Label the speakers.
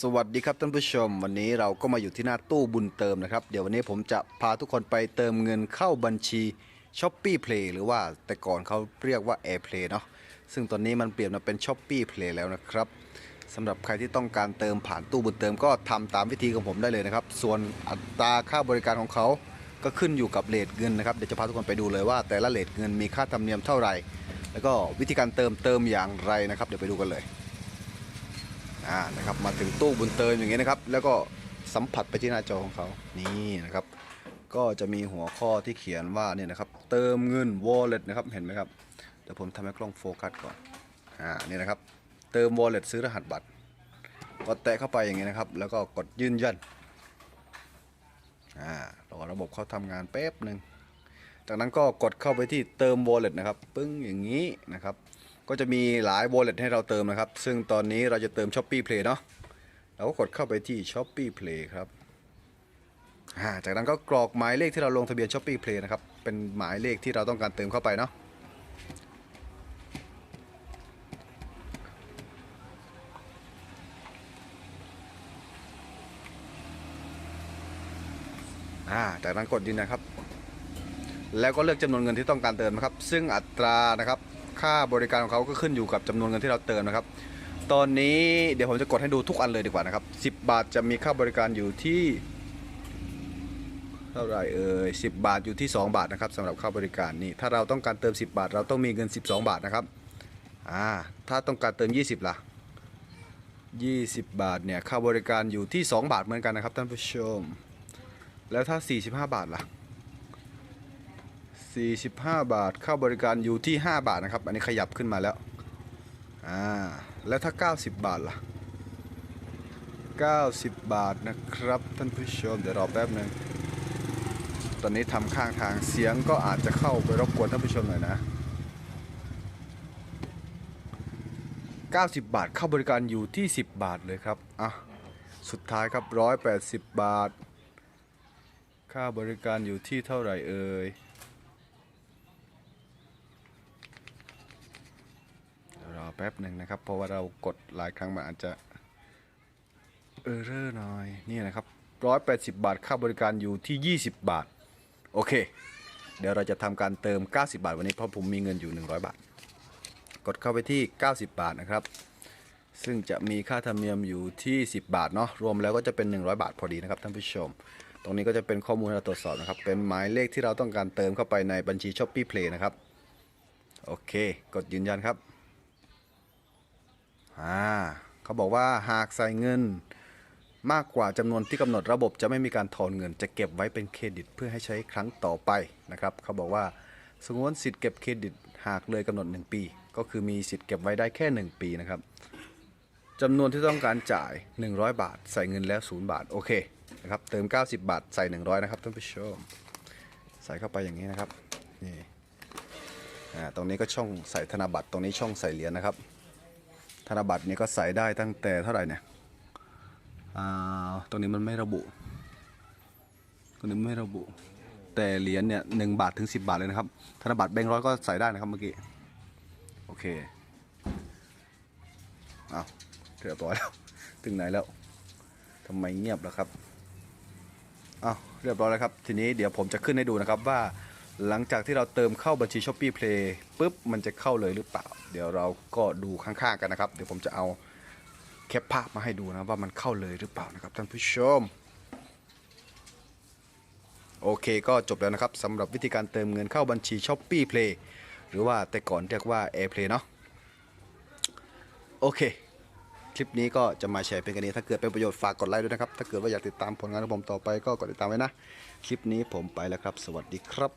Speaker 1: สวัสดีครับท่านผู้ชม วันนี้เราก็มาอยู่ที่หน้าตู้บุญเติมนะครับ เดี๋ยววันนี้ผมจะพาทุกคนไปเติมเงินเข้าบัญชี s h o p e e Play หรือว่าแต่ก่อนเขาเรียกว่า AirPlay เนาะซึ่งตอนนี้มันเปลี่ยนมาเป็น s h o p e e Play แล้วนะครับสำหรับใครที่ต้องการเติมผ่านตู้บุญเติมก็ทำตามวิธีของผมได้เลยนะครับ ส่วนอัตราค่าบริการของเขาก็ขึ้นอยู่กับเลทเงินนะครับเดี๋ยวจะพาทุกคนไปดูเลยว่า แต่ละเลทเงินมีค่าธรรมเนียมเท่าไหร่ แล้วก็วิธีการเติมเติมอย่างไรนะครับ เดี๋ยวไปดูกันเลย อ่านะครับมาถึงตู้บุญเติมอย่างเงี้ยนะครับ แล้วก็สัมผัสไปที่หน้าจอของเขานี่นะครับ ก็จะมีหัวข้อที่เขียนว่าเนี่ยนะครับ เติมเงิน wallet นะครับเห็นไหมครับเดี๋ยวผมทำให้กล้องโฟกัสก่อนอ่านี่นะครับ เติม wallet ซื้อรหัสบัตรกดแตะเข้าไปอย่างเงี้ยนะครับ แล้วก็กดยืนยันอ่ารอระบบเขาทำงานแป๊บหนึ่งจากนั้นก็กดเข้าไปที่เติม wallet นะครับ ปึ้งอย่างนี้นะครับ ก็จะมีหลาย wallet ให้เราเติมนะครับ ซึ่งตอนนี้เราจะเติม Shopee Play เนาะเราก็กดเข้าไปที่ Shopee Play ครับจากนั้นก็กรอกหมายเลขที่เราลงทะเบียน Shopee Play นะครับ เป็นหมายเลขที่เราต้องการเติมเข้าไปเนาะจากนั้นกดยืนนะครับ แล้วก็เลือกจำนวนเงินที่ต้องการเติมนะครับ ซึ่งอัตรานะครับ ค่าบริการของเขาก็ขึ้นอยู่กับจำนวนเงินที่เราเติมนะครับ ตอนนี้เดี๋ยวผมจะกดให้ดูทุกอันเลยดีกว่านะครับ 10 บาทจะมีค่าบริการอยู่ที่ เท่าไหร่เอ่ย10 บาทอยู่ที่ 2 บาทนะครับสำหรับค่าบริการนี่ถ้าเราต้องการเติม 10 บาท เราต้องมีเงิน 12 บาทนะครับอ่าถ้าต้องการเติม 20 ล่ะ 20 บาทเนี่ยค่าบริการอยู่ที่ 2 บาทเหมือนกันนะครับท่านผู้ชม แล้วถ้า 45 บาทล่ะ 45 บาทค่าบริการอยู่ที่ 5 บาทนะครับ อันนี้ขยับขึ้นมาแล้วอ่าแล้วถ้า 90 บาทล่ะ 90 บาทนะครับ ท่านผู้ชมเดี๋ยวรอแป๊บหนึ่งตอนนี้ทำข้างทางเสียงก็อาจจะเข้าไปรบกวนท่านผู้ชมหน่อยนะ 90 บาทค่าบริการอยู่ที่ 10 บาทเลยครับอะสุดท้ายครับ 180 บาท ค่าบริการอยู่ที่เท่าไหร่เอ่ย รอ แป๊บหนึ่งนะครับ เพราะว่าเรากดหลายครั้งมันอาจจะเออเรอร์หน่อยนี่นะครับร้อยแปดสิบบาท ค่าบริการอยู่ที่20บาท โอเค เดี๋ยวเราจะทำการเติม 90 บาท วันนี้เพราะผมมีเงินอยู่ 100 บาท กดเข้าไปที่ 90 บาทนะครับ ซึ่งจะมีค่าธรรมเนียมอยู่ที่ 10 บาทเนาะรวมแล้วก็จะเป็น 100 บาทพอดีนะครับท่านผู้ชม ตรงนี้ก็จะเป็นข้อมูลให้เราตรวจสอบนะครับ เป็นหมายเลขที่เราต้องการเติมเข้าไปในบัญชี Shopee Play นะครับ โอเค กดยืนยันครับ อ่าเขาบอกว่าหากใส่เงินมากกว่าจำนวนที่กำหนดระบบจะไม่มีการถอนเงิน จะเก็บไว้เป็นเครดิตเพื่อให้ใช้ครั้งต่อไปนะครับเขาบอกว่าสงวนสิทธิ์เก็บเครดิตหากเลยกำหนด 1 ปี ก็คือมีสิทธิ์เก็บไว้ได้แค่ 1 ปีนะครับจำนวนที่ต้องการจ่าย 100 บาท ใส่เงินแล้ว 0 บาท โอเคนะครับเติม 90 บาท ใส่ 100 นะครับท่านผู้ชม ใส่เข้าไปอย่างนี้นะครับนี่อ่าตรงนี้ก็ช่องใส่ธนบัตรตรงนี้ช่องใส่เหรียญนะครับ ธนบัตรนี้ก็ใส่ได้ตั้งแต่เท่าไหร่เนี่ยอ่าตรงนี้มันไม่ระบุ ตรงนี้ไม่ระบุ แต่เหรียญเนี่ยหนึ่งบาทถึงสิบบาทเลยนะครับ ธนบัตรแบงค์ร้อยก็ใส่ได้นะครับเมื่อกี้ โอเคอ้าวเรียบร้อยแล้ว ถึงไหนแล้วทำไมเงียบแล้วครับอ้าวเรียบร้อยแล้วครับ ทีนี้เดี๋ยวผมจะขึ้นให้ดูนะครับว่า หลังจากที่เราเติมเข้าบัญชี Shopee Play ปุ๊บมันจะเข้าเลยหรือเปล่า เดี๋ยวเราก็ดูข้างๆกันนะครับ เดี๋ยวผมจะเอาแคปภาพมาให้ดูนะว่ามันเข้าเลยหรือเปล่านะครับท่านผู้ชม โอเคก็จบแล้วนะครับสำหรับวิธีการเติมเงินเข้าบัญชี Shopee Play หรือว่าแต่ก่อนเรียกว่า AirPlay เนาะโอเค คลิปนี้ก็จะมาแชร์เพียงแค่นี้ถ้าเกิดเป็นประโยชน์ฝากกดไลค์ด้วยนะครับ ถ้าเกิดว่าอยากติดตามผลงานของผมต่อไปก็กดติดตามไว้นะ คลิปนี้ผมไปแล้วครับ สวัสดีครับ